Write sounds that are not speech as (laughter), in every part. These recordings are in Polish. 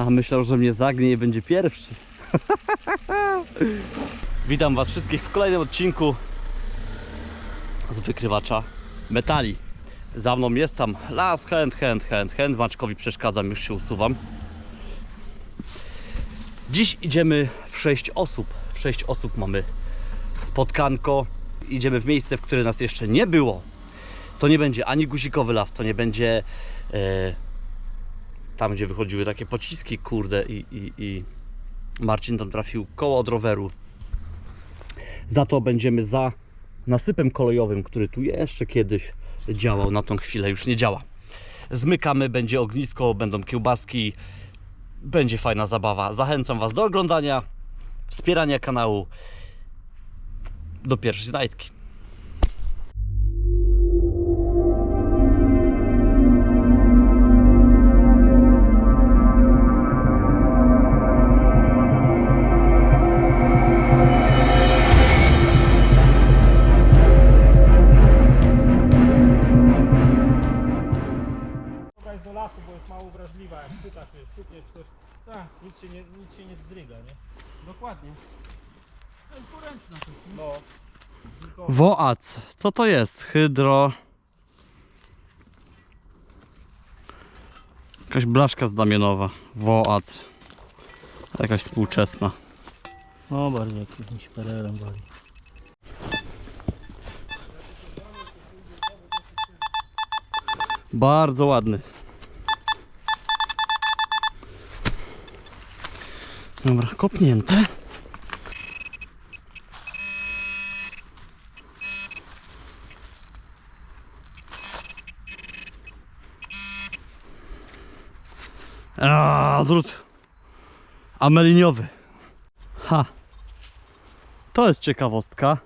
A myślał, że mnie zagnie i będzie pierwszy. (laughs) Witam Was wszystkich w kolejnym odcinku z wykrywacza metali. Za mną jest tam las, chęt, chęt, chęt, chęt. Maczkowi przeszkadzam, już się usuwam. Dziś idziemy w 6 osób. W 6 osób mamy spotkanko. Idziemy w miejsce, w które nas jeszcze nie było. To nie będzie ani guzikowy las, to nie będzie e, tam, gdzie wychodziły takie pociski, kurde, i, i, i Marcin tam trafił koło od roweru. Za to będziemy za nasypem kolejowym, który tu jeszcze kiedyś działał, na tą chwilę już nie działa. Zmykamy, będzie ognisko, będą kiełbaski, będzie fajna zabawa. Zachęcam Was do oglądania, wspierania kanału. Do pierwszej znajdki. Woac, co to jest? Hydro. Jakaś blaszka znamionowa. Woac. Jakaś współczesna. Bardziej jak jakimś perelem wali. Bardzo ładny. Dobra, kopnięte. A, drut ameliniowy. Ha. To jest ciekawostka.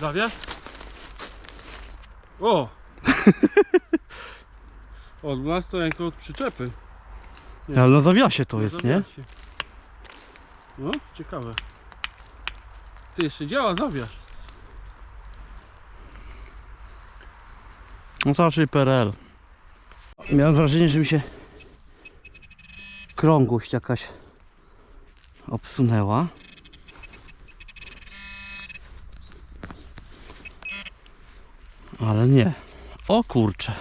Zawias? O! (laughs) od nas to jak od przyczepy. Ale na zawiasie to jest, nie? Zawiasie. No, ciekawe. Ty jeszcze działa zawiasz. No raczej PRL. Miałem wrażenie, że mi się krągłość jakaś obsunęła. Ale nie. O kurcze.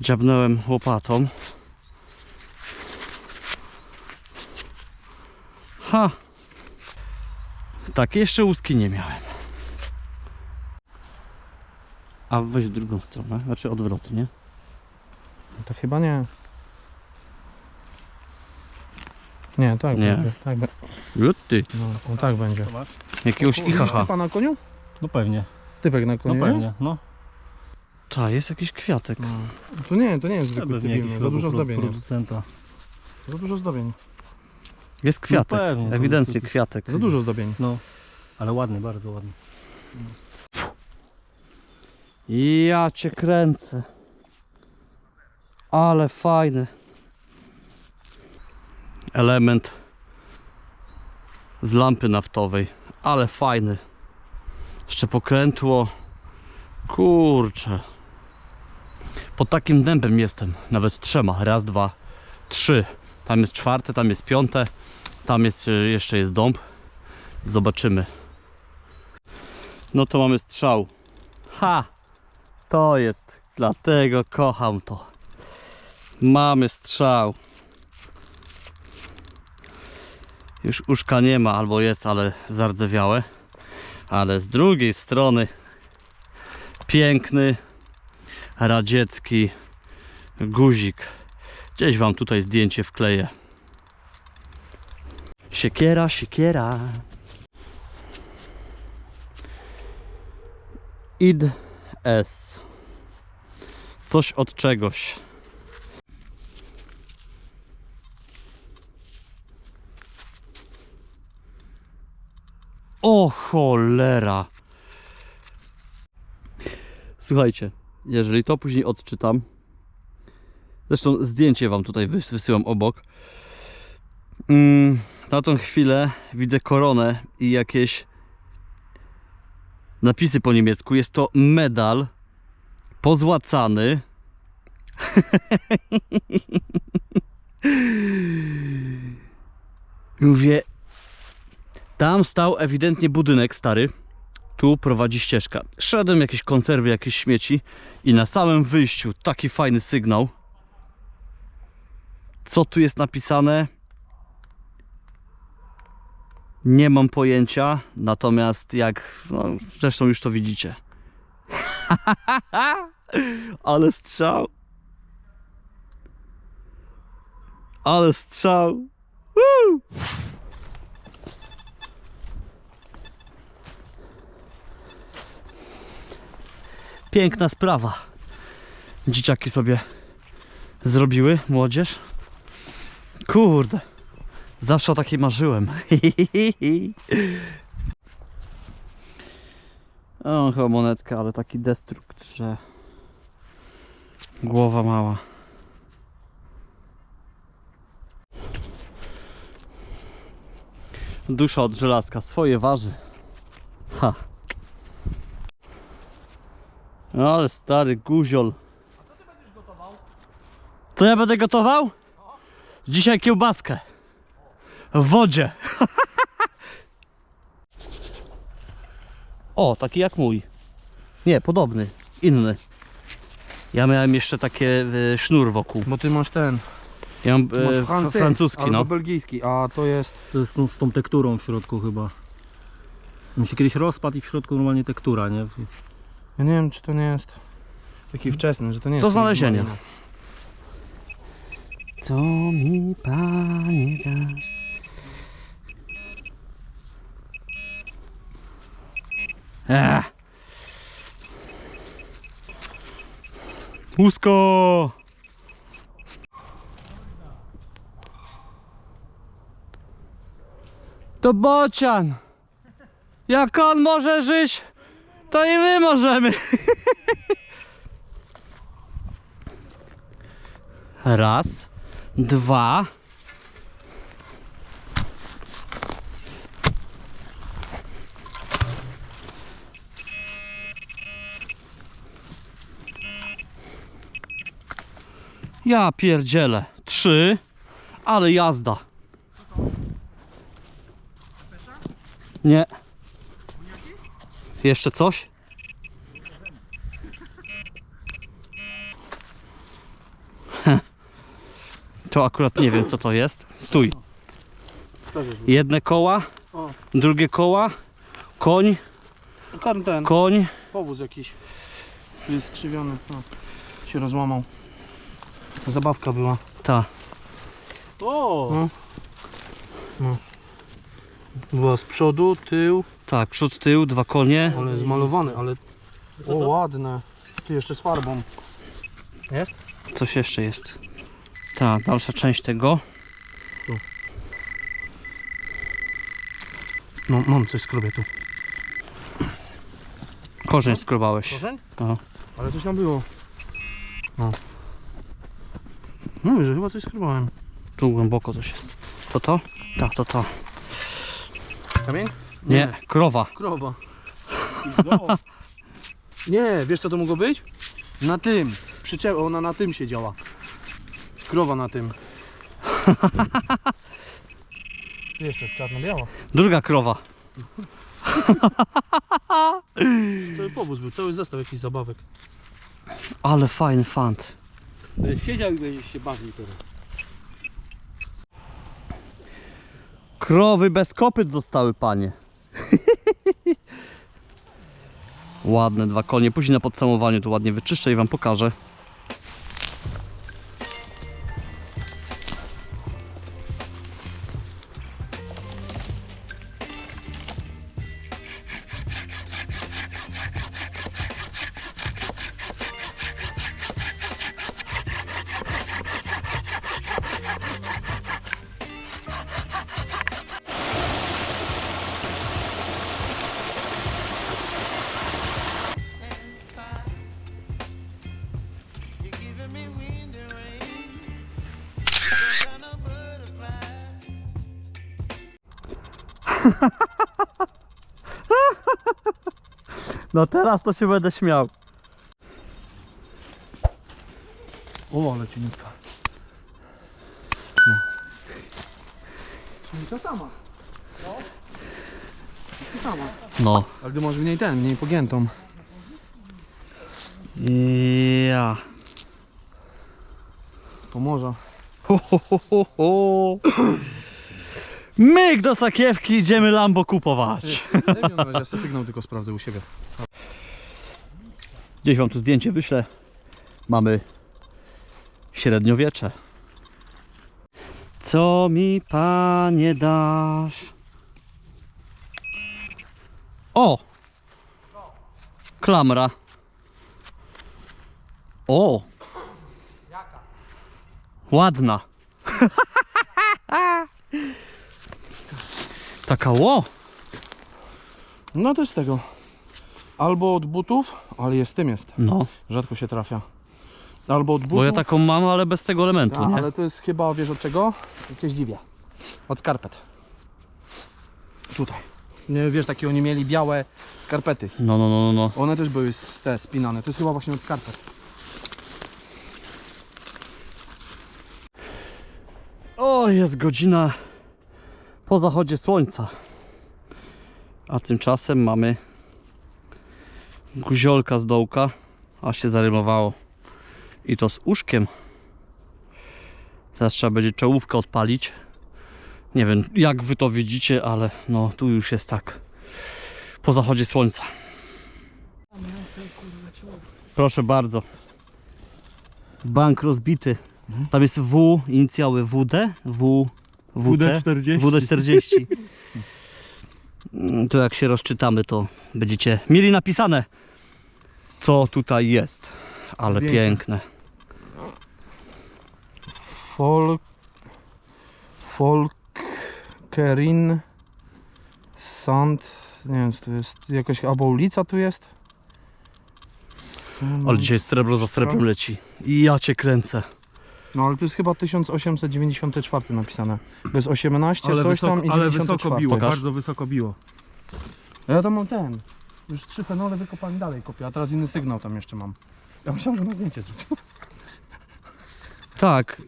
Dziabnąłem łopatą. Ha! Takie jeszcze łuski nie miałem. A weź w drugą stronę, znaczy odwrotnie. To chyba nie. Nie, tak Nie. będzie. Tak, be- Juty, no, on tak będzie. jakiegoś Widzisz ichacha. typa na koniu? No pewnie, Typek na no koniu, nie? pewnie, no. Ta, jest jakiś kwiatek. No. To nie, to nie jest zwykły Pewnie cywilny. Za dużo zdobienia. producenta. Za dużo zdobień. Jest kwiatek, No pewnie, to ewidentnie jest kwiatek. Za dużo zdobień. No, ale ładny, bardzo ładny. Ja cię kręcę. Ale fajny. Element z lampy naftowej. Ale fajny. Jeszcze pokrętło. Kurczę. Pod takim dębem jestem. Nawet trzema. Raz, dwa, trzy. Tam jest czwarte, tam jest piąte. Tam jest, e, jeszcze jest dąb. Zobaczymy. No to mamy strzał. Ha! To jest, dlatego kocham to. Mamy strzał. Już uszka nie ma, albo jest, ale zardzewiałe. Ale z drugiej strony piękny radziecki guzik. Gdzieś wam tutaj zdjęcie wkleję. Siekiera, siekiera. Id S. Coś od czegoś. O cholera. Słuchajcie, jeżeli to później odczytam. Zresztą zdjęcie wam tutaj wys- wysyłam obok. Mm, na tą chwilę widzę koronę i jakieś napisy po niemiecku. Jest to medal pozłacany. (laughs) Mówię, tam stał ewidentnie budynek stary. Tu prowadzi ścieżka. Szedłem jakieś konserwy, jakieś śmieci i na samym wyjściu taki fajny sygnał. Co tu jest napisane? Nie mam pojęcia, natomiast jak no, zresztą już to widzicie. (laughs) Ale strzał. Ale strzał. Woo! Piękna sprawa. Dzieciaki sobie zrobiły, młodzież. Kurde. Zawsze o takiej marzyłem. (laughs) o, chyba monetka, ale taki destrukt, że głowa mała. Dusza od żelazka, swoje waży. Ha. Ale stary guziol. Co ja będę gotował? Dzisiaj kiełbaskę. W wodzie. (laughs) o, taki jak mój. Nie, podobny. Inny. Ja miałem jeszcze takie e, sznur wokół. Bo ty masz ten. Ja mam Ty masz e, francuski, albo no. belgijski, a to jest... To jest no, z tą tekturą w środku chyba. Mi się kiedyś rozpadł i w środku normalnie tektura, nie? Ja nie wiem, czy to nie jest taki wczesny, że to nie jest... Do znalezienia. Malina. Co mi pani dasz? Ech. Łusko! To bocian! Jak on może żyć, to i my możemy. Raz, dwa. Ja pierdzielę. Trzy, ale jazda. Nie. Jeszcze coś? To akurat nie wiem co to jest. Stój. Jedne koła, O. drugie koła, koń, Karm ten, koń. powóz jakiś. Tu jest skrzywiony, no. Się rozłamał. Zabawka była. Ta. O! No. Była z przodu, tył, Tak, przód, tył, dwa konie. ale zmalowane, ale... O, ładne. Ty jeszcze z farbą. Jest? Coś jeszcze jest. Ta, dalsza część tego. No, mam coś skrobię tu. Korzeń skrobałeś. Korzeń? No. Ale coś tam było. No. No, że chyba coś skrobałem. Tu głęboko coś jest. To to? Tak, to to. Kamień? Nie, krowa. Krowa. (laughs) Nie, wiesz co to mogło być? Na tym. Przyczep, ona na tym siedziała. Krowa na tym. (laughs) Jeszcze czarno-biała. Druga krowa. Cały powóz był, cały zestaw jakichś zabawek. Ale fajny fant. Siedział i będziesz się bawił teraz. Krowy bez kopyt zostały, panie. (laughs) Ładne dwa konie. Później na podsumowaniu to ładnie wyczyszczę i wam pokażę. (laughs) No teraz to się będę śmiał. O, ale cieniutka. No. To sama. No. To sama. No. Ale ty masz mniej ten, mniej pogiętą. Ja. Z Pomorza. Ho, ho, ho, ho. (clears throat) Myk do sakiewki, idziemy Lambo kupować. Daj mi na razie, ja sobie sygnał tylko sprawdzę u siebie. Gdzieś wam tu zdjęcie wyślę. Mamy średniowiecze. Co mi panie dasz? O! Klamra. O! Ładna. (laughs) Taka ło! No to z tego. Albo od butów, ale jest tym jest. No, Rzadko się trafia. Albo od butów. bo ja taką mam, ale bez tego elementu, A, nie? ale to jest chyba, wiesz od czego? Cię zdziwię. Od skarpet. Tutaj. Nie, wiesz, takie oni mieli białe skarpety. No, no, no, no, no. One też były z- te spinane. To jest chyba właśnie od skarpet. O, jest godzina po zachodzie słońca. A tymczasem mamy guziolka z dołka, a się zarymowało. I to z uszkiem. Teraz trzeba będzie czołówkę odpalić. Nie wiem jak wy to widzicie, ale no tu już jest tak po zachodzie słońca. Proszę bardzo. Bank rozbity. Tam jest W, inicjały WD, W, WT, WD-40. WD-40. Mm, To jak się rozczytamy, to będziecie mieli napisane, co tutaj jest. Ale Zdjęcie. piękne. Folk... Folkerin... Sand... Nie wiem co to jest. Jakaś albo ulica tu jest? Sand- Ale dzisiaj srebro za srebrem leci. I ja cię kręcę. No ale to jest chyba 1894 napisane. To jest 18, Ale, coś wysoko, tam i ale 94. wysoko biło, Pokaż. bardzo wysoko biło. A Ja tam mam ten. Już trzy fenole wykopałem dalej kopię, a teraz inny sygnał tam jeszcze mam. Ja myślałem, że na zdjęcie zrobię. Tak,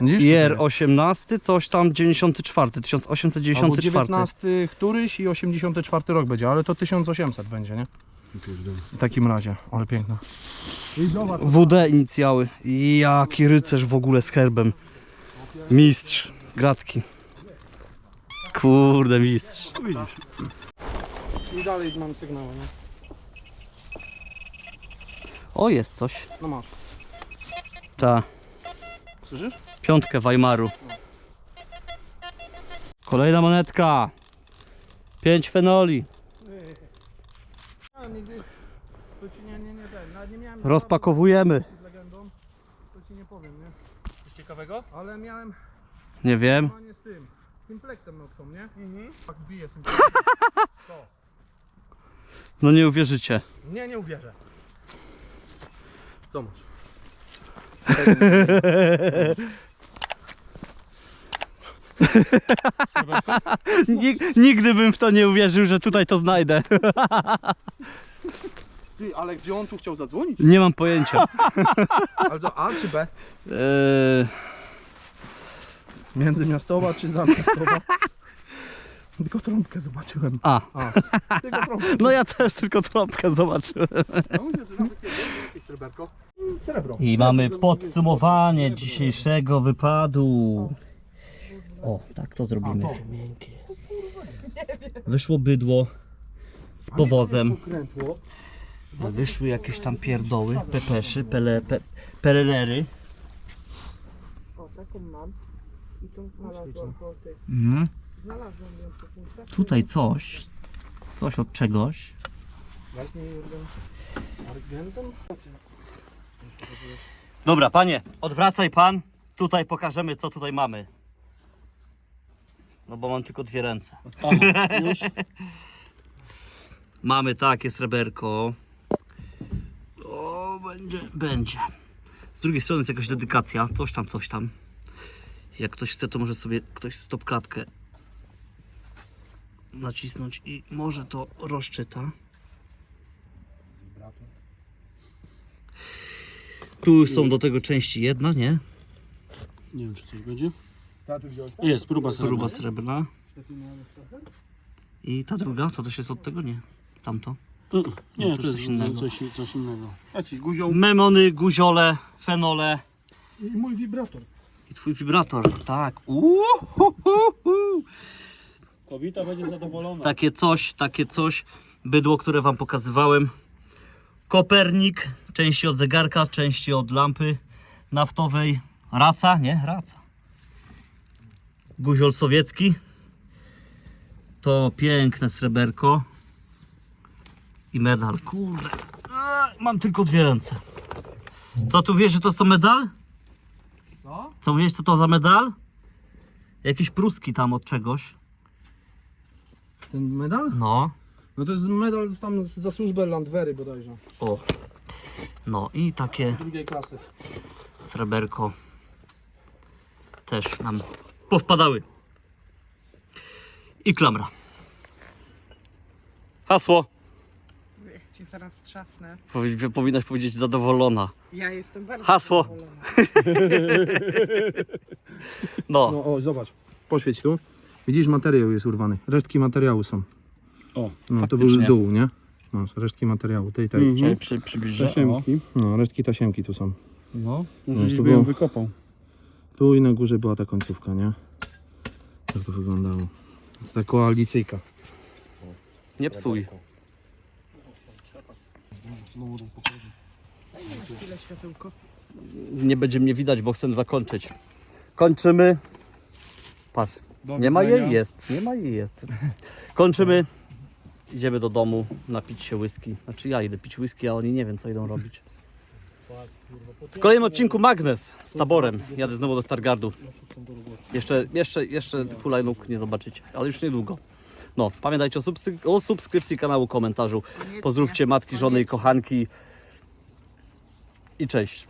Widzisz? IR 18, coś tam 94, Albo 1894. 19 któryś i 84 rok będzie, ale to 1800 będzie, nie? W takim razie, ale piękna. WD inicjały. Jaki rycerz w ogóle z herbem. Mistrz. Gratki. Kurde, mistrz. I dalej mam sygnał, nie? O, jest coś. No masz. Ta. Słyszysz? Piątkę Weimaru. Kolejna monetka. Pięć fenoli. Nigdy... To ci nie, nie, nie, ten, nawet nie miałem... Rozpakowujemy. Z legendą, to ci nie powiem, nie? Coś ciekawego? Ale miałem Nie wiem. panie z tym, z Simplexem nocą, nie? Mhm. Tak bije Simplex. (laughs) No nie uwierzycie. Nie, nie uwierzę. Co masz? (laughs) Nig- nigdy bym w to nie uwierzył, że tutaj to znajdę. Ty, ale gdzie on tu chciał zadzwonić? Nie mam pojęcia. Ale co, A czy B? Eee, Międzymiastowa czy zamiastowa? Tylko trąbkę zobaczyłem. a, Tylko trąbkę. no ja też tylko trąbkę zobaczyłem. No mówię, że nawet nie wiem, jakieś sreberko. Srebro. I mamy podsumowanie dzisiejszego wypadu. O, tak to zrobimy. Wyszło bydło z powozem. Wyszły jakieś tam pierdoły, pepeszy, pele, pe, pelelery. O, taką mam. I tą znalazłam po tych. Mhm. Znalazłam ją po punktach. Tutaj coś, coś od czegoś. Właśnie Jurgen. Argentem? Dobra, panie, odwracaj pan. Tutaj pokażemy, co tutaj mamy. No bo mam tylko dwie ręce. No Aha. (laughs) Mamy takie sreberko. O, będzie, będzie. Z drugiej strony jest jakaś dedykacja, coś tam, coś tam. Jak ktoś chce, to może sobie ktoś stop klatkę nacisnąć i może to rozczyta. Tu są do tego części jedna, nie? Nie wiem, czy coś będzie. Wziąłeś? Jest, próba srebrna. Próba srebrna. I ta druga, to też jest od tego? Nie. Tamto. Mm, Nie, No, to to jest coś innego. Coś, coś innego. Guzioł. Memony, guziole, fenole I mój wibrator. i twój wibrator. Tak. Uuu, hu, hu, hu. Kobieta będzie zadowolona. Takie coś, takie coś. Bydło, które wam pokazywałem. Kopernik, części od zegarka, części od lampy naftowej. Raca, nie? Raca. Guziol sowiecki. To piękne sreberko. I medal. Kurde. Mam tylko dwie ręce. Co tu wiesz, że to są medal? Co? Co wiesz, co to za medal? Jakiś pruski tam od czegoś. Ten medal? No. No to jest medal z tam z- za służbę Landwery bodajże. O. No i takie Drugiej klasy. sreberko też nam powpadały. I klamra. Hasło. Jak ci zaraz trzasnę. Powi- powinnaś powiedzieć zadowolona. Ja jestem bardzo Hasło. zadowolona. (laughs) No. No o, zobacz. Poświeć tu. Widzisz, materiał jest urwany. Resztki materiału są. O, No to Faktycznie. był dół, nie? No, resztki materiału, tej, tej. Mhm. Przy, przybliżę. Tasiemki. No, resztki tasiemki tu są. No. Może No, gdzieś to by ją było- wykopał. Tu i na górze była ta końcówka, nie? Tak to wyglądało. Jest ta koalicyjka. Nie psuj. Nie będzie mnie widać, bo chcę zakończyć. Kończymy. Patrz. Nie ma jej, jest. Nie ma jej, jest. (laughs) Kończymy. Idziemy do domu napić się whisky. Znaczy ja idę pić whisky, a oni nie wiem co idą robić. W kolejnym odcinku Magnes z taborem. Jadę znowu do Stargardu. Jeszcze, jeszcze, jeszcze hulajnóg nie zobaczycie, ale już niedługo. No, pamiętajcie o, subsy- o subskrypcji kanału, komentarzu. Pozdrówcie matki, żony i kochanki. I cześć.